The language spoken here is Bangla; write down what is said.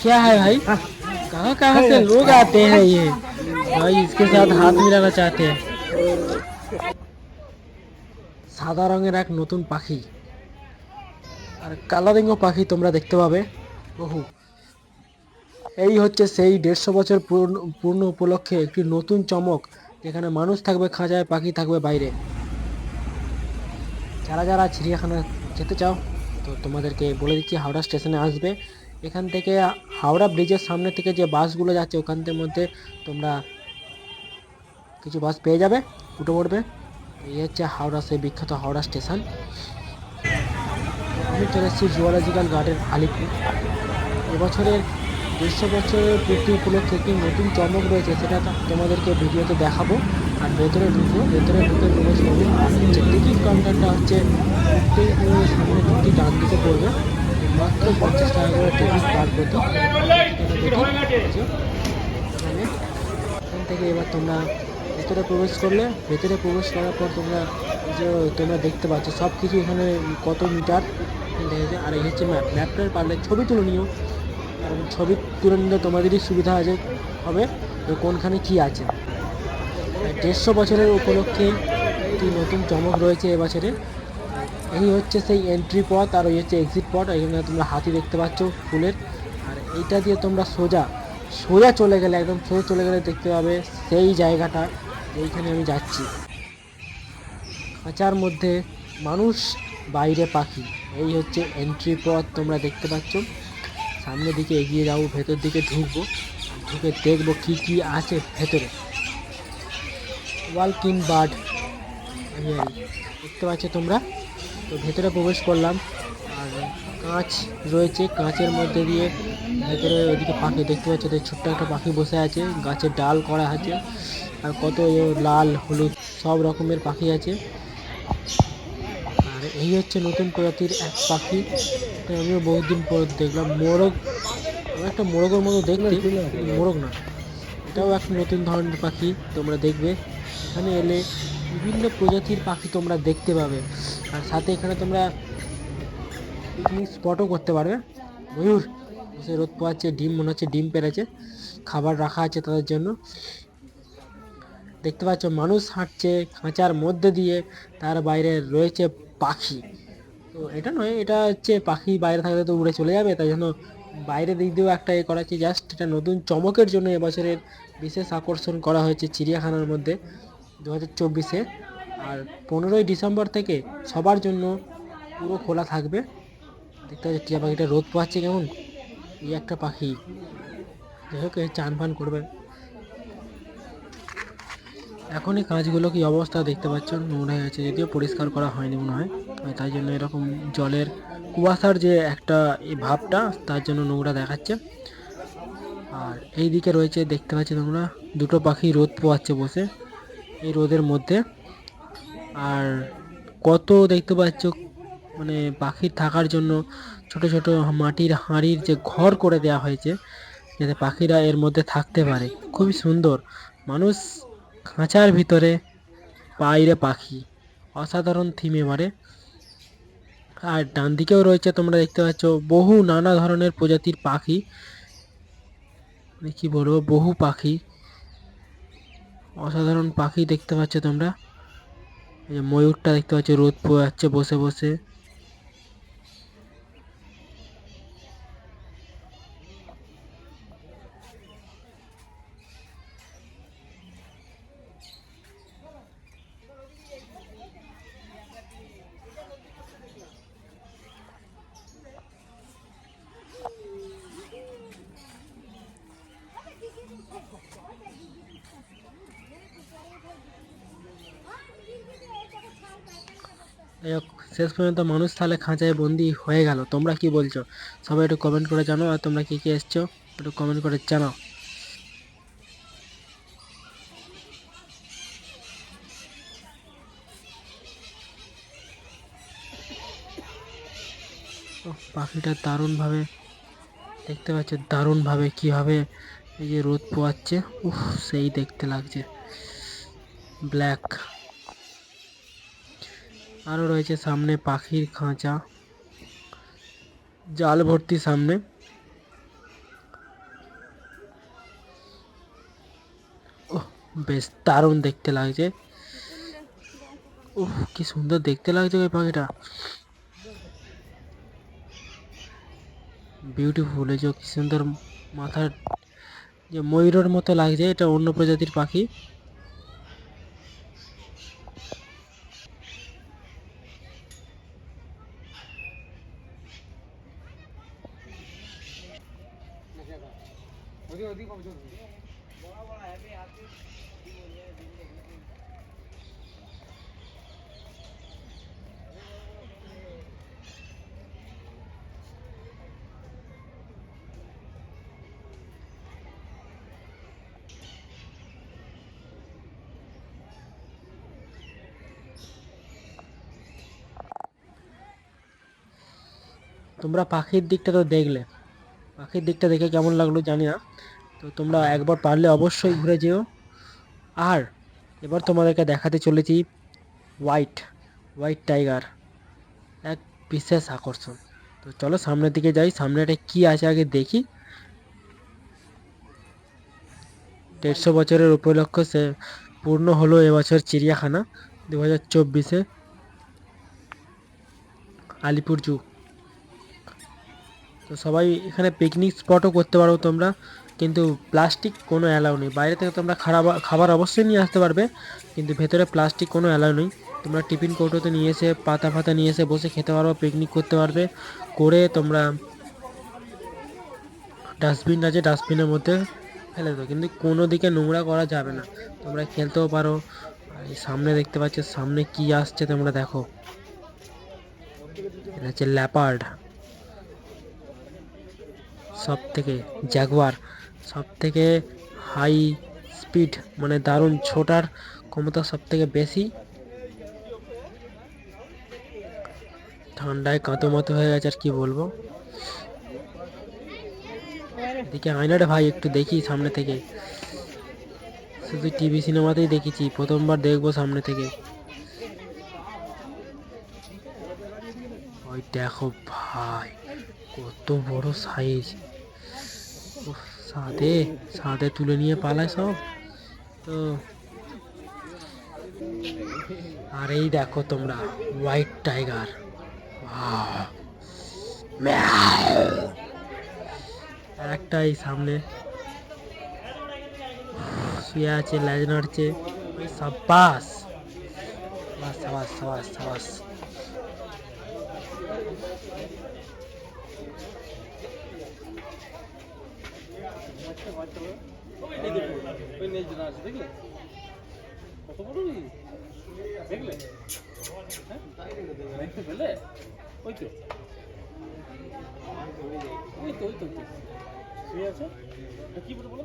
क्या है भाई कहाँ कहाँ से लोग आते हैं ये भाई इसके साथ हाथ मिलाना चाहते हैं সাদা রঙের এক নতুন পাখি আর কালারিং পাখি তোমরা দেখতে পাবে বহু এই হচ্ছে সেই দেড়শো বছর পূর্ণ পূর্ণ উপলক্ষে একটি নতুন চমক যেখানে মানুষ থাকবে খাঁচায় পাখি থাকবে বাইরে যারা যারা চিড়িয়াখানা যেতে চাও তো তোমাদেরকে বলে দিচ্ছি হাওড়া স্টেশনে আসবে এখান থেকে হাওড়া ব্রিজের সামনে থেকে যে বাসগুলো যাচ্ছে ওখানদের মধ্যে তোমরা কিছু বাস পেয়ে যাবে, উঠে পড়বে। এই হচ্ছে হাওড়া, সেই বিখ্যাত হাওড়া স্টেশন। আমি চলে এসেছি জুওলজিক্যাল গার্ডেন আলিপুর। এবছরের দেড়শো বছরের পূর্তি উপলক্ষে একটি নতুন চমক রয়েছে, সেটা তোমাদেরকে ভিডিওতে দেখাবো। আর ভেতরে ঢুকবো ভেতরে ঢুকে প্রবেশ করব টিকিট কাউন্টারটা হচ্ছে সামনে ঢুকতে ডান দিকে পড়বে। মাত্র পঞ্চাশ টাকা করে টিকিট পার এখানে। থেকে এবার তোমরা ভেতরে প্রবেশ করলে, ভেতরে প্রবেশ করার পর তোমরা যে তোমরা দেখতে পাচ্ছ সব কিছু এখানে কত মিটার? দেখেছে আর এই হচ্ছে ম্যাপ ম্যাপটার পারলে ছবি তুলে নিও। কারণ ছবি তুলে নিলে তোমাদেরই সুবিধা আছে, হবে। যে কোনখানে কি আছে? দেড়শো বছরের উপলক্ষে একটি নতুন চমক রয়েছে এবছরে এই হচ্ছে সেই এন্ট্রি পথ আর ওই হচ্ছে এক্সিট পথ। এখানে তোমরা হাতি দেখতে পাচ্ছ ফুলের। আর এইটা দিয়ে তোমরা সোজা সোজা চলে গেলে, একদম সোজা চলে গেলে দেখতে পাবে সেই জায়গাটা এইখানে আমি যাচ্ছি। খাঁচার মধ্যে মানুষ, বাইরে পাখি। এই হচ্ছে এন্ট্রি পথ তোমরা দেখতে পাচ্ছ। সামনের দিকে এগিয়ে যাব, ভেতর দিকে ঢুকবো। ঢুকে দেখব কি কি আছে ভেতরে। ওয়ালকিন বার্ড। দেখতে পাচ্ছ তোমরা? তো ভেতরে প্রবেশ করলাম। আর কাঁচ রয়েছে, কাঁচের মধ্যে দিয়ে ভেতরে ওইদিকে পাখি দেখতে পাচ্ছ তো ছোট্ট একটা পাখি বসে আছে গাছের ডাল করা আছে, আর কত লাল, হলুদ সব রকমের পাখি আছে। আর এই হচ্ছে নতুন প্রজাতির এক পাখি আমিও বহুদিন পর দেখলাম, মোরগ একটা মোরগের মতো দেখতে মোরগ না, এটাও একটা নতুন ধরনের পাখি, তোমরা দেখবে। এখানে এলে বিভিন্ন প্রজাতির পাখি তোমরা দেখতে পাবে। আর সাথে এখানে তোমরা পিকনিক স্পটও করতে পারবে। ময়ূর, সে রোদ পোয়াচ্ছে ডিম মনে হচ্ছে ডিম পেরেছে। খাবার রাখা আছে তাদের জন্য। দেখতে পাচ্ছ মানুষ হাঁটছে খাঁচার মধ্যে দিয়ে, তার বাইরে রয়েছে পাখি। তো এটা নয়, এটা হচ্ছে পাখি বাইরে থাকলে তো উড়ে চলে যাবে, তাই জন্য বাইরে দিক দিয়েও একটা এ করা হচ্ছে জাস্ট এটা নতুন চমকের জন্য এবছরের বিশেষ আকর্ষণ করা হয়েছে চিড়িয়াখানার মধ্যে। দু হাজার চব্বিশে আর পনেরোই ডিসেম্বর থেকে সবার জন্য পুরো খোলা থাকবে। দেখতে পাচ্ছি টিয়া পাখিটা রোদ পোয়াচ্ছে কেমন? এই একটা পাখি। যাই হোক চান ফান করবে। এখনই কাঁচগুলো কি অবস্থা দেখতে পাচ্ছ? নোংরা হয়ে গেছে যদিও পরিষ্কার করা হয়নি মনে হয়। তাই জন্য এরকম জলের কুয়াশার যে একটা এই ভাবটা, তার জন্য নোংরা দেখাচ্ছে। আর এই দিকে রয়েছে, দেখতে পাচ্ছি তোমরা, দুটো পাখি রোদ পোয়াচ্ছে বসে। এই রোদের মধ্যে আর কত দেখতে পাচ্ছ মানে পাখির থাকার জন্য ছোট ছোট মাটির হাঁড়ির যে ঘর করে দেওয়া হয়েছে, যাতে পাখিরা এর মধ্যে থাকতে পারে। খুবই সুন্দর। মানুষ খাঁচার ভিতরে বাইরে পাখি। অসাধারণ থিম এবারে আর ডান দিকেও রয়েছে তোমরা দেখতে পাচ্ছ, বহু নানা ধরনের প্রজাতির পাখি। মানে কি বলব, বহু পাখি। অসাধারণ পাখি দেখতে পাচ্ছ তোমরা। ময়ূরটা দেখতে পাচ্ছি রোদ পোয়াচ্ছে বসে বসে। যাই হোক, শেষ পর্যন্ত মানুষ তাহলে খাঁচায় বন্দি হয়ে গেল। তোমরা কি বলছো? সবাই একটু কমেন্ট করে জানো আর তোমরা কি কি এসছো? একটু কমেন্ট করে জানাও। পাখিটা দারুণভাবে দেখতে পাচ্ছ দারুণভাবে কীভাবে এই যে রোদ পোয়াচ্ছে। উফ সেই দেখতে লাগছে। ব্ল্যাক। আরও রয়েছে সামনে পাখির খাঁচা। জাল ভর্তি সামনে। বেশ দারুণ দেখতে লাগছে। উফ কি সুন্দর দেখতে লাগছে ওই পাখিটা। বিউটিফুল এই যে কি সুন্দর মাথার যে ময়ূরের মতো লাগছে, এটা অন্য প্রজাতির পাখি। তোমরা পাখির দিকটা তো দেখলে পাখির দিকটা দেখে কেমন লাগল জানি না। তো তোমরা একবার পারলে অবশ্যই ঘুরে যেও। আর এবার তোমাদেরকে দেখাতে চলেছি হোয়াইট হোয়াইট টাইগার, এক বিশেষ আকর্ষণ। তো চলো সামনের দিকে যাই, সামনেটা কি আছে আগে দেখি। দেড়শো বছরের উপলক্ষ সে পূর্ণ হলো এবছর চিড়িয়াখানা দু হাজার চব্বিশে আলিপুর জু। তো সবাই এখানে পিকনিক স্পটও করতে পারো তোমরা, কিন্তু প্লাস্টিক কোনো অ্যালাউ নেই। বাইরে থেকে তোমরা খারাপ, খাবার অবশ্যই নিয়ে আসতে পারবে, কিন্তু ভেতরে প্লাস্টিক কোনো অ্যালাউ নেই। তোমরা টিফিন কৌটোতে নিয়ে এসে, পাতা ফাতা নিয়ে এসে বসে খেতে পারো পিকনিক করতে পারবে। করে তোমরা ডাস্টবিন আছে ডাস্টবিনের মধ্যে ফেলে দাও কিন্তু কোনো দিকে নোংরা করা যাবে না। তোমরা খেলতেও পারো। আর এই সামনে দেখতে পাচ্ছ, সামনে কি আসছে তোমরা দেখো। এটা হচ্ছে ল্যাপার্ড সব থেকে জাগুয়ার সব থেকে হাই স্পিড মানে দারুণ ছোটার ক্ষমতা সব থেকে বেশি। ঠান্ডায় কাঁতো মাতো হয়ে গেছে আর কি বলব। এদিকে আয়নাটা ভাই একটু দেখি সামনে থেকে। শুধু টিভি সিনেমাতেই দেখেছি, প্রথমবার দেখব সামনে থেকে। ওই দেখো ভাই, কত বড় সাইজ সাদে সাদে তুলে নিয়ে পালায় সব তো আর এই দেখো তোমরা হোয়াইট টাইগার একটা এই সামনে শুয়ে আছে ল্যাজ নাড়ছে ওই সাব্বাস সাবাস সাবাস সাবাস সাবাস ওই নেই যেটা আছে দেখলে কত বড় দেখলে হ্যাঁ? দেখতে ওই তো ওই তো ওই তো শুয়ে আছে কি বলে বলো